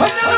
Wait.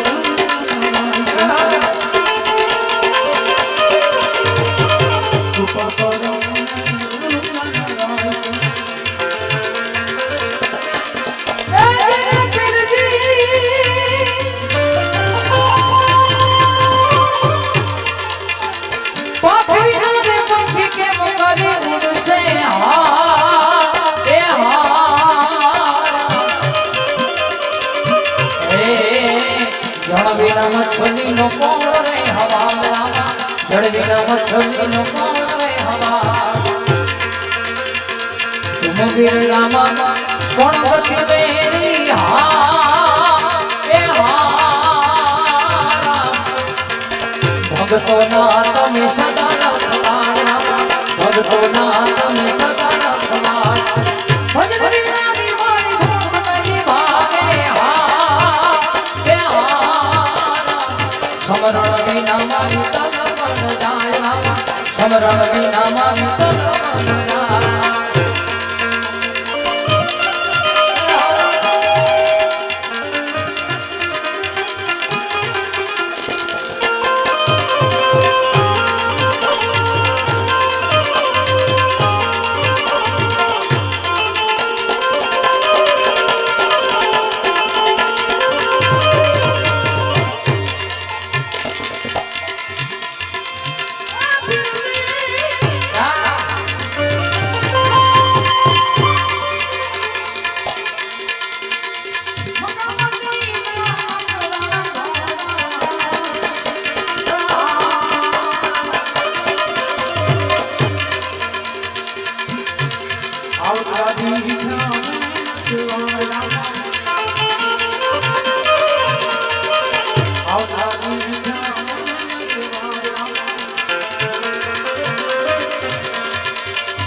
નો કોણ રે હવા? જળ વિના મચ્છરી ભગતો ના તમે સદા ભગતો ના તમે સમરણ વિના મારી તન પણ જાણવા સમરણ વિના મારી તન